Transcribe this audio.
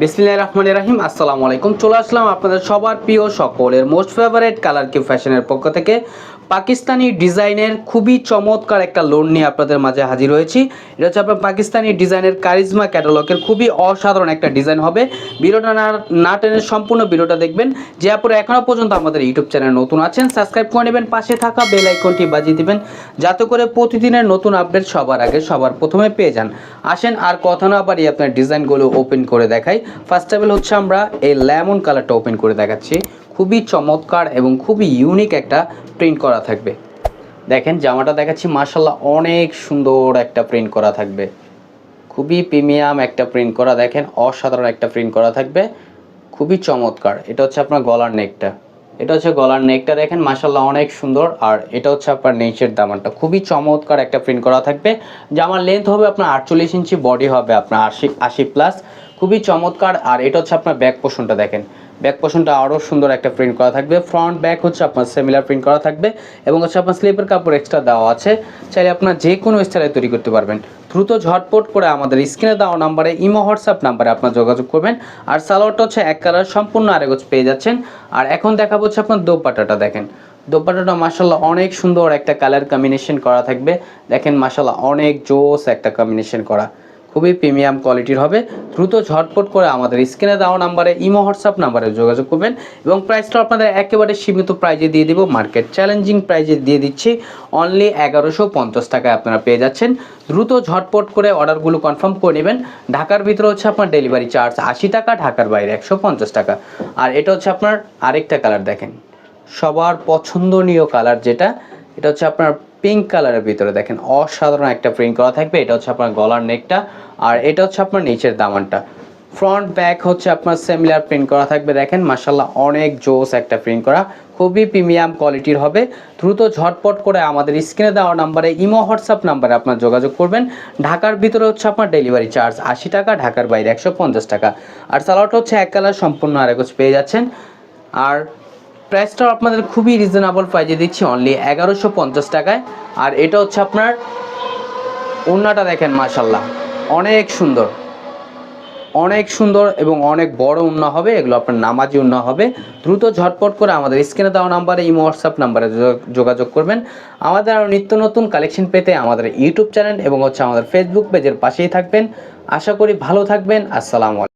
বিসমিল্লাহির রহমানির রহিম, আসসালামু আলাইকুম। চলে আসলাম আপনাদের সবার প্রিয় সকলের মোস্ট ফেভারিট কালার কিউ ফ্যাশনের পক্ষ থেকে। পাকিস্তানি ডিজাইনের খুবই চমৎকার একটা লোন নিয়ে আপনাদের মাঝে হাজির হয়েছি। এটা হচ্ছে আপনার পাকিস্তানি ডিজাইনের কারিজমা ক্যাটালগের খুবই অসাধারণ একটা ডিজাইন হবে। ভিডিওটা না টেনে সম্পূর্ণ ভিডিওটা দেখবেন। যে আপনারা এখনও পর্যন্ত আমাদের ইউটিউব চ্যানেল নতুন আছেন। সাবস্ক্রাইব করে নেবেন। পাশে থাকা বেল আইকনটি বাজিয়ে দিবেন। যাতে করে প্রতিদিনের নতুন আপডেট সবার আগে সবার প্রথমে পেয়ে যান। আসেন আর কথা না বাড়িয়ে আপনার ডিজাইনগুলো ওপেন করে দেখাই। ফার্স্ট অফ অল হচ্ছে আমরা এই লেমন কালারটা ওপেন করে দেখাচ্ছি। খুবই চমৎকার এবং খুবই ইউনিক একটা প্রিন্ট করা থাকবে। দেখেন, জামাটা দেখাচ্ছি মার্শাল্লাহ অনেক সুন্দর একটা প্রিন্ট করা থাকবে। খুবই প্রিমিয়াম একটা প্রিন্ট করা, দেখেন, অসাধারণ একটা প্রিন্ট করা থাকবে। খুবই চমৎকার। এটা হচ্ছে আপনার গলার নেকটা এটা হচ্ছে গলার নেকটা দেখেন মাসাল্লাহ অনেক সুন্দর। আর এটা হচ্ছে আপনার নিচের দামানটা। খুবই চমৎকার একটা প্রিন্ট করা থাকবে। জামার লেন্থ হবে আপনার আটচল্লিশ ইঞ্চি বডি হবে আপনার আশি আশি প্লাস খুবই চমৎকার, আর এটা হচ্ছে আপনার ব্যাক পোষণটা দেখেন। ব্যাক পোষণটা আরও সুন্দর একটা প্রিন্ট করা থাকবে। ফ্রন্ট ব্যাক হচ্ছে আপনার সেমিলার প্রিন্ট করা থাকবে এবং হচ্ছে আপনার স্লিপের কাপড় এক্সট্রা দেওয়া আছে। চাইলে আপনার যে কোনো স্টাইলে তৈরি করতে পারবেন। দ্রুত ঝটপট করে আমাদের স্ক্রিনে দেওয়া নাম্বারে ইমো হোয়াটসঅ্যাপ নাম্বারে আপনার যোগাযোগ করবেন। আর সালোয়ারটা হচ্ছে এক কালার সম্পূর্ণ আরেকজ পেয়ে যাচ্ছেন। আর এখন দেখাবো হচ্ছে আপনার দোপাটাটা দেখেন। দোপাটাটা মাসাল্লাহ অনেক সুন্দর একটা কালার কম্বিনেশন করা থাকবে। দেখেন মাসাল্লাহ অনেক জোস একটা কম্বিনেশন করা। খুবই প্রিমিয়াম কোয়ালিটির হবে। দ্রুত ঝটপট করে আমাদের স্ক্রিনে দেওয়া নাম্বারে, ইমো, হোয়াটসঅ্যাপ নাম্বারে যোগাযোগ করবেন এবং প্রাইসটা আপনাদের একেবারে সীমিত প্রাইজে দিয়ে দিব। মার্কেট চ্যালেঞ্জিং প্রাইজে দিয়ে দিচ্ছি। অনলি এগারোশো পঞ্চাশ টাকায় আপনারা পেয়ে যাচ্ছেন। দ্রুত ঝটপট করে অর্ডারগুলো কনফার্ম করে নেবেন। ঢাকার ভিতরে হচ্ছে আপনার ডেলিভারি চার্জ আশি টাকা, ঢাকার বাইরে একশো পঞ্চাশ টাকা। আর এটা হচ্ছে আপনার আরেকটা কালার দেখেন। সবার পছন্দনীয় কালার যেটা, এটা হচ্ছে আপনার পিঙ্ক কালারের ভিতরে দেখেন অসাধারণ একটা প্রিন্ট করা থাকবে। এটা হচ্ছে আপনার গলার নেকটা আর এটা হচ্ছে আপনার নিচের দামানটা। ফ্রন্ট ব্যাক হচ্ছে আপনার সেমিলার প্রিন্ট করা থাকবে। দেখেন মাসাল্লাহ অনেক জোস একটা প্রিন্ট করা। খুবই প্রিমিয়াম কোয়ালিটির হবে। দ্রুত ঝটপট করে আমাদের স্ক্রিনে দেওয়া নাম্বারে ইমো হোয়াটসঅ্যাপ নাম্বারে আপনার যোগাযোগ করবেন। ঢাকার ভিতরে হচ্ছে আপনার ডেলিভারি চার্জ আশি টাকা, ঢাকার বাইরে একশো পঞ্চাশ টাকা। আর সালোয়ারটা হচ্ছে এক কালার সম্পূর্ণ আরেকজ পেয়ে যাচ্ছেন। আর প্রাইসটাও আপনাদের খুবই রিজনেবল প্রাইজে দিচ্ছি অনলি এগারোশো পঞ্চাশ টাকায়। আর এটা হচ্ছে আপনার ওড়নাটা দেখেন মাশাল্লাহ অনেক সুন্দর। অনেক সুন্দর এবং অনেক বড় উন্না হবে, এগুলো আপনার নামাজি উন্না হবে। দ্রুত ঝটপট করে আমাদের স্ক্রিনে দেওয়া নাম্বারে, ইমো, হোয়াটসঅ্যাপ নাম্বারে যোগাযোগ করবেন। আমাদের আরও নিত্য নতুন কালেকশন পেতে আমাদের ইউটিউব চ্যানেল এবং হচ্ছে আমাদের ফেসবুক পেজের পাশেই থাকবেন। আশা করি ভালো থাকবেন, আসসালামু আলাইকুম।